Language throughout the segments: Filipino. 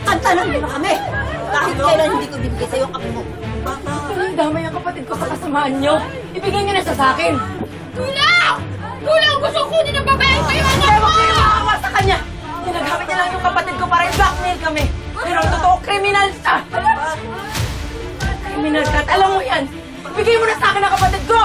Kantanan mo na kami! Kahit kailan hindi ko bibigay sa'yo ang apo mo. Pero damay ang kapatid ko sa kasamaan niyo. Ibigay niyo na siya sa akin. Kulang! Kulang! Gusto ko kunin ang babae ko yung anak Kaya ko! wag kayo makawa sa kanya. Ginagamit niya lang yung kapatid ko para i-blackmail kami. Pero ang totoo, kriminal siya. Kriminal ka at alam mo yan. Ibigay mo na sa akin ang kapatid ko.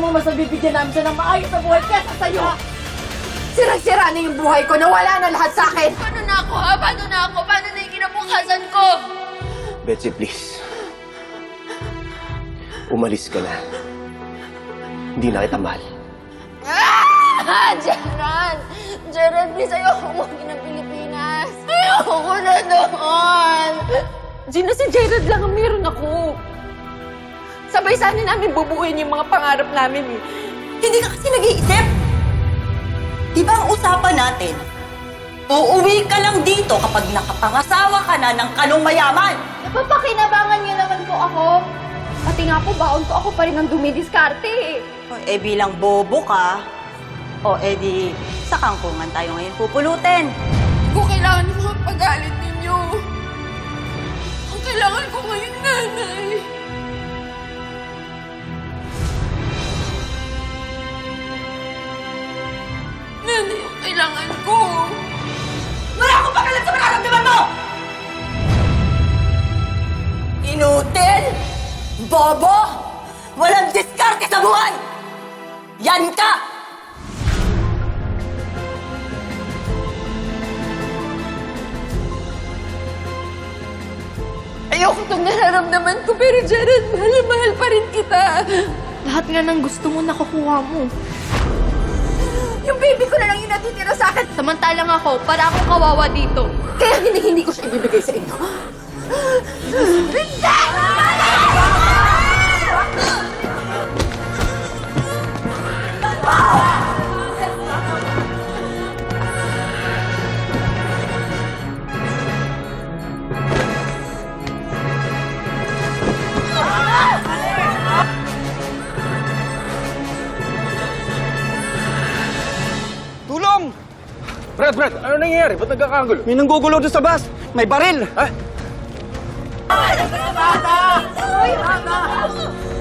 Mo, mas nabibigyan namin siya ng maayos na buhay kesa sa'yo. Sirang-sira na yung buhay ko. Nawala na lahat sa akin. Paano na ako, ha? Paano na ako? Paano na yung kinabukasan ko? Betsy, please. Umalis ka na. Hindi na kita mahal. Ah! Gerard! Gerard, please, ayoko umuwi ng Pilipinas. Ayoko na doon. Gina, si Gerard lang ang meron ako. Sabay sana namin bubuuin yung mga pangarap namin eh. Hindi ka kasi nag-iisip! Di ba ang usapan natin? Uuwi ka lang dito kapag nakapangasawa ka na ng kanong mayaman! Napapakinabangan niyo naman po ako. Pati nga po, baon ko ako pa rin ang dumidiskarte eh. O, eh bilang bobo ka, o eh di sa kangkungan tayo ngayon pupulutin. Kung kailangan ng mga pagalit ninyo. Ang kailangan ko ngayon, nanay. Kailangan ko. Wala akong pakalat sa mararamdaman mo! Inutil! Bobo! Walang diskarte sa buhay! Yan ka! Ayoko itong nararamdaman ko, pero Jared, mahal na mahal pa rin kita. Lahat nga ng gusto mo, nakukuha mo. Baby ko na lang yung natitira sa akin. Samantalang ako, para akong kawawa dito. Kaya hindi, hindi ko siya ibibigay sa inyo. Tulong! Brad, Brad, ano nangyayari? Ba't nagkakagulo? May nanggugulo doon sa bus! May baril! Ha? Bata! Bata!